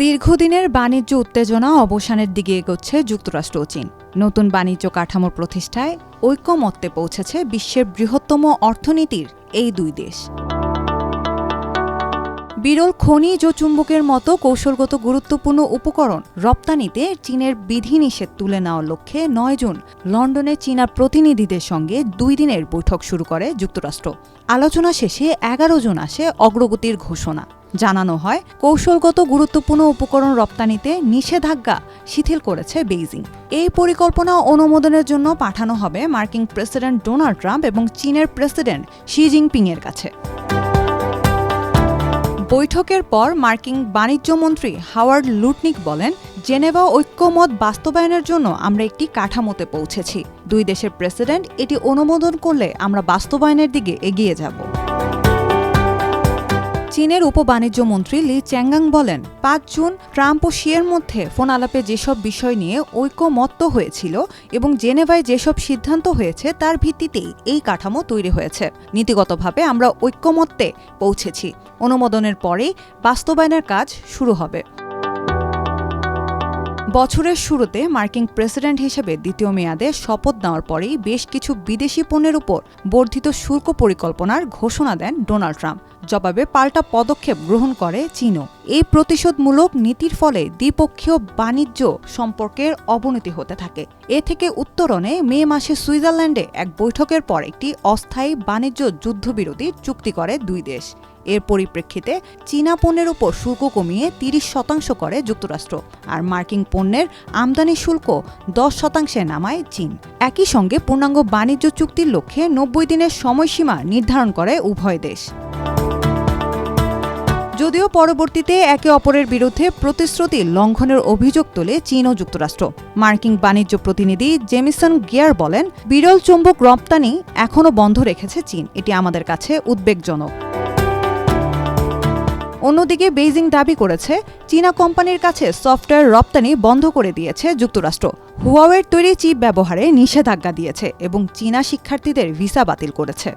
দীর্ঘদিনের বাণিজ্য উত্তেজনা অবসানের দিকে এগোচ্ছে যুক্তরাষ্ট্র ও চীন। নতুন বাণিজ্য কাঠামোর প্রতিষ্ঠায় ঐক্যমত্যে পৌঁছেছে বিশ্বের বৃহত্তম অর্থনীতির এই দুই দেশ। বিরল খনিজ ও চুম্বকের মতো কৌশলগত গুরুত্বপূর্ণ উপকরণ রপ্তানিতে চীনের বিধিনিষেধ তুলে নেওয়ার লক্ষ্যে নয় জুন লন্ডনে চীনা প্রতিনিধিদের সঙ্গে দুই দিনের বৈঠক শুরু করে যুক্তরাষ্ট্র। আলোচনা শেষে এগারো জন আসে অগ্রগতির ঘোষণা। জানানো হয়, কৌশলগত গুরুত্বপূর্ণ উপকরণ রপ্তানিতে নিষেধাজ্ঞা শিথিল করেছে বেইজিং। এই পরিকল্পনা অনুমোদনের জন্য পাঠানো হবে মার্কিন প্রেসিডেন্ট ডোনাল্ড ট্রাম্প এবং চীনের প্রেসিডেন্ট শি জিনপিং এর কাছে। বৈঠকের পর মার্কিন বাণিজ্যমন্ত্রী হাওয়ার্ড লুটনিক বলেন, জেনেভা ঐক্যমত বাস্তবায়নের জন্য আমরা একটি কাঠামোতে পৌঁছেছি। দুই দেশের প্রেসিডেন্ট এটি অনুমোদন করলে আমরা বাস্তবায়নের দিকে এগিয়ে যাব। চীনের উপ বাণিজ্য মন্ত্রী লি চ্যাংগাং বলেন, পাঁচ জুন ট্রাম্প ও শিয়ের মধ্যে ফোন আলাপে যেসব বিষয় নিয়ে ঐক্যমত্য হয়েছিল এবং জেনেভায় যেসব সিদ্ধান্ত হয়েছে তার ভিত্তিতেই এই কাঠামো তৈরি হয়েছে। নীতিগতভাবে আমরা ঐক্যমত্যে পৌঁছেছি। অনুমোদনের পরেই বাস্তবায়নের কাজ শুরু হবে। বছরের শুরুতে মার্কিন প্রেসিডেন্ট হিসেবে দ্বিতীয় মেয়াদে শপথ নেওয়ার পরেই বেশ কিছু বিদেশি পণ্যের উপর বর্ধিত শুল্ক পরিকল্পনার ঘোষণা দেন ডোনাল্ড ট্রাম্প। জবাবে পাল্টা পদক্ষেপ গ্রহণ করে চীনও। এই প্রতিশোধমূলক নীতির ফলে দ্বিপক্ষীয় বাণিজ্য সম্পর্কের অবনতি হতে থাকে। এ থেকে উত্তরণে মে মাসে সুইজারল্যান্ডে এক বৈঠকের পর একটি অস্থায়ী বাণিজ্য যুদ্ধবিরতি চুক্তি করে দুই দেশ। এর পরিপ্রেক্ষিতে চীনা পণ্যের উপর শুল্ক কমিয়ে তিরিশ শতাংশ করে যুক্তরাষ্ট্র, আর মার্কিন পণ্যের আমদানি শুল্ক দশ শতাংশে নামায় চীন। একই সঙ্গে পূর্ণাঙ্গ বাণিজ্য চুক্তির লক্ষ্যে নব্বই দিনের সময়সীমা নির্ধারণ করে উভয় দেশ। যদিও পরবর্তীতে একে অপরের বিরুদ্ধে প্রতিশ্রুতি লঙ্ঘনের অভিযোগ তোলে চীন ও যুক্তরাষ্ট্র। মার্কিন বাণিজ্য প্রতিনিধি জেমিসন গিয়ার বলেন, বিরল চুম্বক রপ্তানি এখনও বন্ধ রেখেছে চীন। এটি আমাদের কাছে উদ্বেগজনক। অন্যদিকে বেইজিং দাবি করেছে, চীনা কোম্পানির কাছে সফটওয়্যার রপ্তানি বন্ধ করে দিয়েছে যুক্তরাষ্ট্র। হুয়াওয়ের তৈরি চিপ ব্যবহারে নিষেধাজ্ঞা দিয়েছে এবং চীনা শিক্ষার্থীদের ভিসা বাতিল করেছে।